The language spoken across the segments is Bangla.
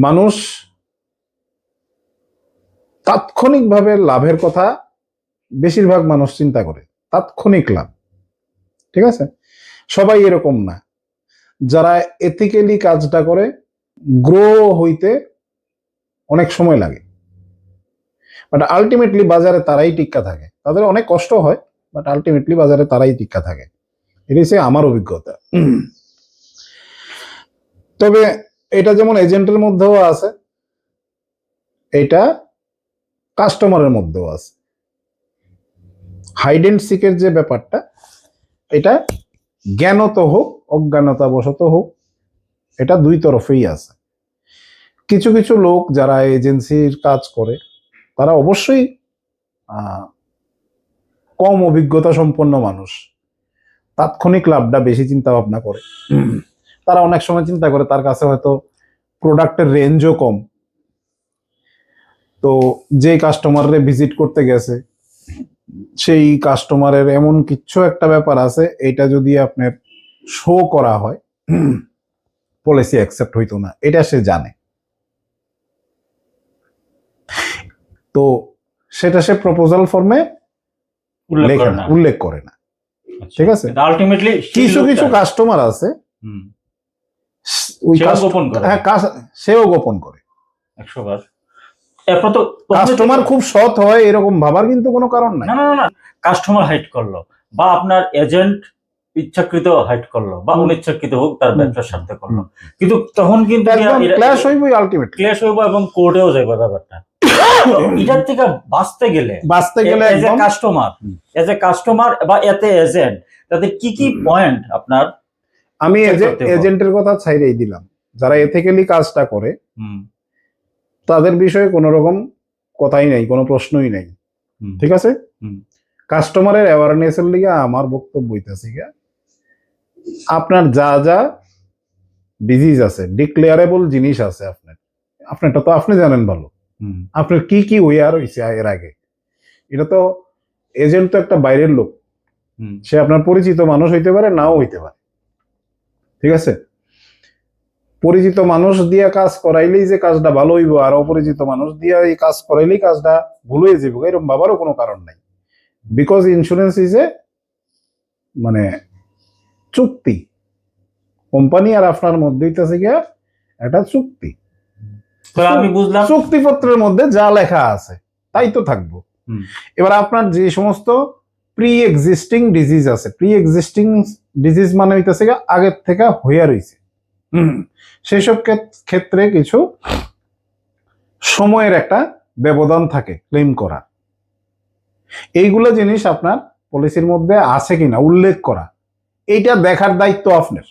মানুষ তাৎক্ষণিকভাবে লাভের কথা বেশিরভাগ মানুষ চিন্তা করে, তাৎক্ষণিক লাভ। ঠিক আছে? সবাই এরকম না। যারা এথিক্যালি কাজটা করে গ্রো হইতে অনেক সময় লাগে। বাট আলটিমেটলি বাজারে তারাই টিক্কা থাকে। তাদের অনেক কষ্ট হয় বাট আলটিমেটলি বাজারে তারাই টিক্কা থাকে। এটা হচ্ছে আমার অভিজ্ঞতা। তবে এটা যেমন এজেন্টের মধ্যেও আছে, এটা কাস্টমারের মধ্যেও আছে। হাইড অ্যান্ড সিকের যে ব্যাপারটা, এটা জ্ঞানত হোক, অজ্ঞানতাবশত হোক, এটা দুই তরফেই আছে। কিছু কিছু লোক যারা এজেন্সির কাজ করে, তারা অবশ্যই কম অভিজ্ঞতা সম্পন্ন মানুষ। তাৎক্ষণিক লাভটা বেশি চিন্তা ভাবনা করে। তারা অনেক সময় চিন্তা করে তার কাছে হয়তো প্রোডাক্টের রেঞ্জও কম। তো যে কাস্টমাররে ভিজিট করতে গেছে সেই কাস্টমারের এমন কিছু একটা ব্যাপার আছে এটা যদি আপনার শো করা হয় পলিসি অ্যাকসেপ্ট হইতো না এটা সে জানে। তো সেটা সে প্রপোজাল ফর্মে উল্লেখ করে না না। ঠিক আছে? আলটিমেটলি কিছু কিছু কাস্টমার আছে ওই সেও গোপন করে। হ্যাঁ সেও গোপন করে। একশো বার তো কাস্টমার খুব সৎ হয় এরকম ভাবার কিন্তু কোনো কারণ নাই। না না কাস্টমার হাইট করল বা আপনার এজেন্ট ইচ্ছাকৃত হাইট করল বা। অনিচ্ছাকৃত হোক তার। ব্যবসার স্বার্থে করল। কিন্তু তখন কিন্তু ক্ল্যাশ হইবই আলটিমেটলি ক্লেশ হইব এবং কোর্টেও যাইব ব্যাপারটা। এটার থেকে বাঁচতে গেলে বাঁচতে গেলে as a customer as a customer বা এতে এজেন্ট তাদের কি কি পয়েন্ট আপনার আমি এজেন্টের কথা ছাইরেই দিলাম। যারা এথিক্যালি কাজটা করে হুম, তাদের বিষয়ে কোনো রকম কথাই নাই কোনো প্রশ্নই নাই। ঠিক আছে? হুম। কাস্টমারের অ্যাওয়ারনেস এর লিগে আমার বক্তব্য হইতেছে আপনার যা যা ডিজিজ আছে ডিক্লেয়ারেবল জিনিস আছে আপনার। আপনারটা তো আপনি জানেন ভালো। আপনার কি কি ওয়ার হয়েছে এর আগে? এটা তো এজেন্ট তো একটা বাইরের লোক। হুম, সে আপনার পরিচিত মানুষ হইতে পারে নাও হইতে পারে। ঠিক আছে? পরিচিত মানুষ দিয়ে কাজ করাইলেই যে কাজটা ভালো হইব আর অপরিচিত মানুষ দিয়ে এই কাজ করাইলেই কাজটা ভুল হয়ে যাবে এরকম ভাবারও কোনো কারণ নাই। বিকজ ইন্স্যুরেন্স ইজ এ মানে চুক্তি। কোম্পানি আর আপনার মধ্যে হইতেছে গিয়া একটা চুক্তি। আমি বুঝলাম চুক্তিপত্রের মধ্যে যা লেখা আছে তাই তো থাকব। এবার আপনার যে সমস্ত প্রি এক্সিস্টিং ডিজিজ আছে প্রি এক্সিস্টিং ডিজিজ মানে হইতেছে আগের থেকে হইয়া রইছে। হুম। সেসব ক্ষেত- ক্ষেত্রে কিছু সময়ের একটা ব্যবধান থাকে ক্লেম করা। এইগুলো জিনিস আপনার পলিসির মধ্যে আছে কিনা উল্লেখ করা। এইটা দেখার দায়িত্ব আপনার।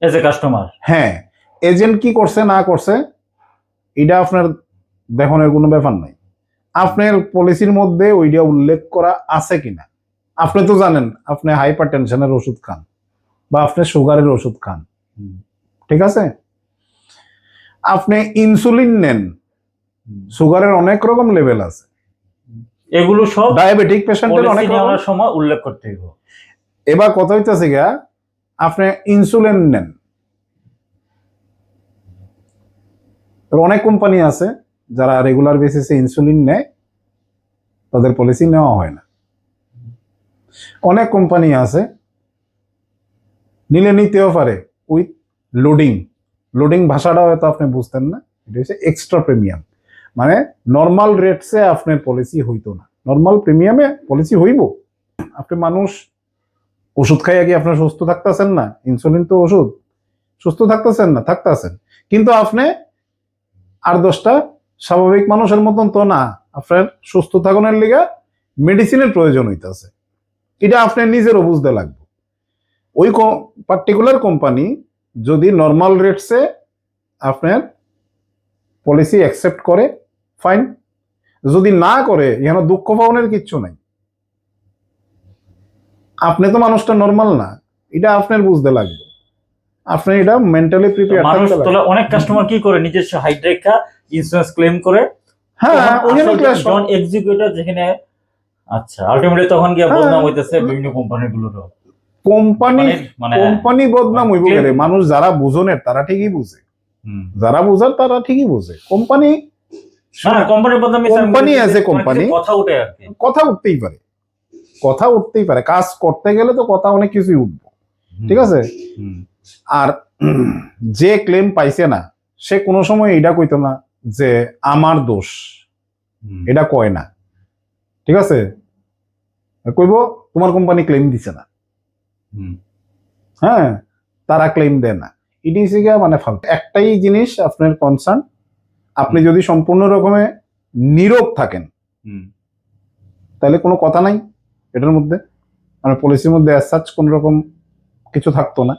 এজ এ কাস্টমার হ্যাঁ এজেন্ট কি করছে না করছে এটা আপনার দেখানোর কোনো ব্যাপার নাই। আপনার পলিসির মধ্যে ওইটা উল্লেখ করা আছে কিনা? আপনি তো জানেন আপনি হাইপার টেনশনের ওষুধ খান বা আপনি সুগারের ওষুধ খান। ঠিক আছে? আপনি ইনসুলিন নেন। সুগারের অনেক রকম লেভেল আছে। এগুলো সব ডায়াবেটিক পেশেন্টের অনেক রকম। সময় উল্লেখ করতে হইব। এবার কথা হইতেছে গা আপনি ইনসুলিন নেন। অনেক কোম্পানি আছে যারা রেগুলার বেসিসে ইনসুলিন নেয় তাদের পলিসি নেওয়া হয় না। অনেক কোম্পানি আছে, নিলে নিতেও পারে উইথ লোডিং লোডিং ভাষাটা হয়তো আপনি বুঝতেন না এটা হচ্ছে এক্সট্রা প্রিমিয়াম মানে নর্মাল রেটসে আপনার পলিসি হইতো না। নর্মাল প্রিমিয়ামে পলিসি হইব। আপনি মানুষ, ওষুধ খাইয়া কি আপনার সুস্থ থাকতেছেন না? ইনসুলিন তো ওষুধ। সুস্থ থাকতেছেন না, থাকতেছেন। কিন্তু আপনি আর দশটা স্বাভাবিক মানুষের মতন তো না, আপনার সুস্থ থাকনের লিগা মেডিসিনের প্রয়োজন হইতাছে। এটা আপনার নিজেরও বুঝতে লাগবে। ওই পার্টিকুলার কোম্পানি যদি নর্মাল রেটসে আপনার পলিসি অ্যাকসেপ্ট করে ফাইন যদি না করে এখানে দুঃখ পাওয়ানোর কিচ্ছু নাই। আপনি তো মানুষটা নর্মাল না এটা আপনার বুঝতে লাগবে। আপনি এটা মেন্টালি প্রিপেয়ার মানুষ থাকতে তাহলে অনেক কাস্টমার কি করে? নিজস্ব হাইট রেখা ইন্স্যুরেন্স ক্লেম করে। হ্যাঁ ক্লাস এক্সিকিউটর যেখানে আচ্ছা আলটিমেটলি তখন গিয়ে হ্যাঁ। বদনাম হইতেছে বিভিন্ন কোম্পানি গুলোরও। কোম্পানি কোম্পানি বদনাম হইব গেলে মানুষ যারা বুঝনের তারা ঠিকই বুঝে। হুম। যারা বোঝার তারা ঠিকই বোঝে। কোম্পানি না কোম্পানির বদনামে স্যার Company বলছি as a যে অনেক company- কিছু কথা উঠে কথা উঠতেই পারে। কথা উঠতেই পারে। কাজ করতে গেলে তো কথা অনেক কিছুই উঠবো। ঠিক আছে? আর যে ক্লেম পাইছে না সে কোনো সময় এটা কইতো না যে আমার দোষ। এটা কয় না। ঠিক আছে? কইব তোমার কোম্পানি ক্লেম দিছে না। হ্যাঁ তারা ক্লেম দেয় না। ইডি গিয়া মানে ফালতু একটাই জিনিস আপনার কনসার্ন আপনি যদি সম্পূর্ণ রকমে নীরব থাকেন হুম, তাহলে কোনো কথা নাই এটার মধ্যে। মানে পলিসির মধ্যে সাচ কোন রকম কিছু থাকতো না।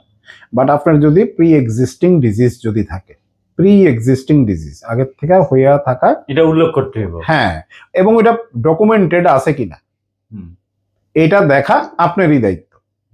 বাট আপনার যদি প্রি এক্সিস্টিং ডিজিজ যদি থাকে প্রি এক্সিস্টিং ডিজিজ আগের থেকে হইয়া থাকা এটা উল্লেখ করতে হবে হ্যাঁ এবং এটা ডকুমেন্টেড আছে কিনা? হুম, এটা দেখা আপনারই দায়িত্ব।